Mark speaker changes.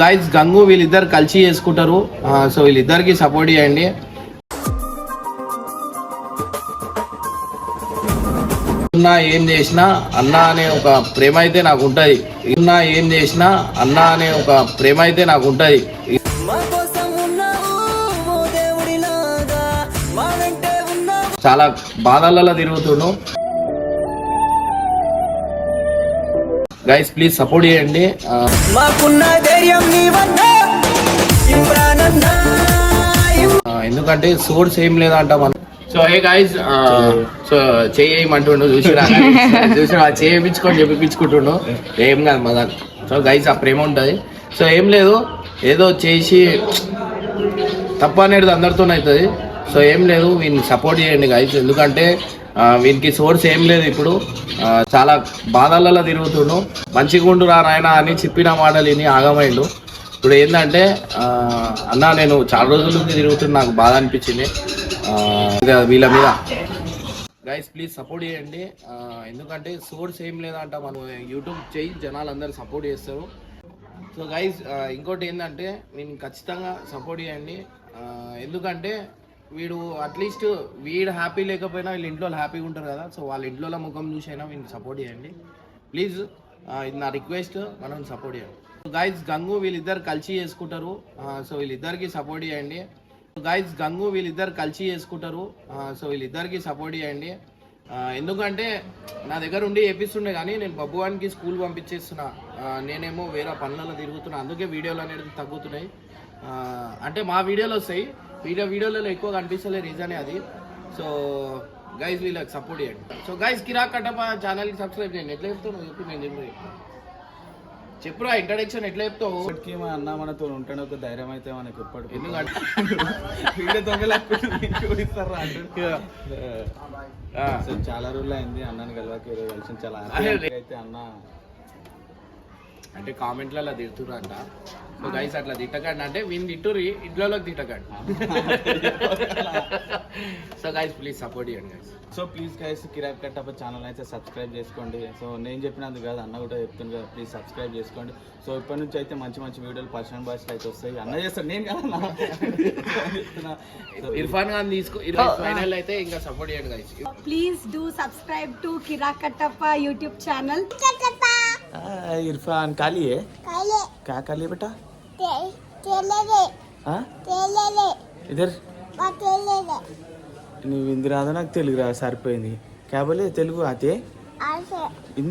Speaker 1: Guys Gangu వీళ్ళిద్దరు కలిసి చేసుకుంటారు. సో వీళ్ళిద్దరికి సపోర్ట్ చేయండి. ఉన్నా ఏం చేసినా అన్న అనే ఒక ప్రేమ అయితే నాకు ఉంటది. ఉన్నా ఏం చేసినా అన్న అనే ఒక ప్రేమ అయితే నాకు ఉంటది. చాలా బాధలలో తిరుగుతుండు. గైస్ ప్లీజ్ సపోర్ట్ చేయండి.
Speaker 2: మాకున్న ధైర్యం నీ వద్ద
Speaker 1: ఎందుకంటే సోర్స్ ఏం లేదంట మనం సో ఏ గైస్ సో చేయమంటుండు చూసిరా చూసిరా చేయించుకొని చెప్పించుకుంటుండు. ఏం కాదు మదన్ సో గైస్ ఆ ప్రేమ ఉంటుంది. సో ఏం లేదు ఏదో చేసి తప్పు అనేది అందరితో అవుతుంది. సో ఏం లేదు వీడిని సపోర్ట్ చేయండి గైస్ ఎందుకంటే వీనికి సోర్స్ ఏం లేదు ఇప్పుడు. చాలా బాధలలో తిరుగుతుండు. మంచిగా ఉండు రా నాయన అని చెప్పిన మాటలు విని ఆగమైండు. ఇప్పుడు ఏంటంటే అన్న నేను చాలా రోజుల నుంచి తిరుగుతున్నా నాకు బాధ అనిపించింది. వీళ్ళ మీద. గైస్ ప్లీజ్ సపోర్ట్ చేయండి. ఎందుకంటే సోర్స్ ఏం లేదంట మనం యూట్యూబ్ చేయి జనాలు అందరూ సపోర్ట్ చేస్తారు సో గైస్ ఇంకోటి ఏంటంటే నేను ఖచ్చితంగా సపోర్ట్ చేయండి. ఎందుకంటే వీడు అట్లీస్ట్ వీడు హ్యాపీ లేకపోయినా వీళ్ళ ఇంట్లో హ్యాపీగా ఉంటారు కదా. సో వాళ్ళ ఇంట్లో ముఖం చూసైనా వీళ్ళని సపోర్ట్ చేయండి. ప్లీజ్ ఇది నా రిక్వెస్ట్ మనం సపోర్ట్ చేయండి. గైస్ గంగు వీళ్ళిద్దరు కలిసి చేసుకుంటారు. సో వీళ్ళిద్దరికి సపోర్ట్ చేయండి. గైస్ గంగు వీళ్ళిద్దరు కలిసి చేసుకుంటారు. సో వీళ్ళిద్దరికి సపోర్ట్ చేయండి. ఎందుకంటే నా దగ్గర ఉండి చేపిస్తుండే కానీ నేను బబ్బువానికి స్కూల్ పంపించేస్తున్నా. నేనేమో వేరే పనులలో తిరుగుతున్నా. అందుకే వీడియోలు అనేది తగ్గుతున్నాయి. అంటే మా వీడియోలు వస్తాయి. వీడియో వీడియోలలో ఎక్కువ కనిపిస్తలే రీజనే అది. సో గైస్ వీళ్ళకి సపోర్ట్ చేయండి. సో గైస్ కిరాక్ కట్టప ఛానల్కి సబ్స్క్రైబ్ చేయండి. ఎట్లా చెప్తావు నువ్వు? చెప్పు నేను చెప్పు చెప్పురా ఇంట్రడక్షన్ ఎట్లా చెప్తావు?
Speaker 3: ఇప్పటికీ మా అన్న మనతో ఉంటాడు ఒక ధైర్యం అయితే మనకి ఎప్పుడు
Speaker 1: ఎందుకంటే
Speaker 3: చాలా రోజులు అయింది అన్నని కలవాక కలిసి. చాలా అయితే అన్న.
Speaker 1: అంటే కామెంట్లలో తిడుతురు అంట. సో గైస్ అట్లా తిట్టకండి అంటే వీళ్ళు తిట్టురు ఇంట్లోకి తిట్టకండి సో గైస్ ప్లీజ్ సపోర్ట్ చేయండి guys
Speaker 3: so please guys Kirak Kattappa channel అయితే సబ్స్క్రైబ్ చేసుకోండి సో నేను చెప్పినందుకు కాదు అన్న కూడా చెప్తుంది కదా ప్లీజ్ సబ్స్క్రైబ్ చేసుకోండి సో ఇప్పటి నుంచి అయితే మంచి మంచి వీడియోలు పర్సనల్ బాయ్స్లో అయితే వస్తాయి అన్న చేస్తాడు నేను కదా అన్న. చెప్తున్నా. So,
Speaker 1: ఇర్ఫాన్ ఖాన్ తీసుకో ఇరవై ఫైనల్ అయితే ఇంకా సపోర్ట్ చేయండి guys
Speaker 4: Please do subscribe to Kirakatappa YouTube channel.
Speaker 3: आ, इरफान काली है
Speaker 5: काले
Speaker 3: क्या काली है बेटा
Speaker 5: ఇద్దరు?
Speaker 3: నువ్వు ఇందు రాదా? నాకు తెలుగు రా సరిపోయింది. కాబట్టి తెలుగు అతే హిందీ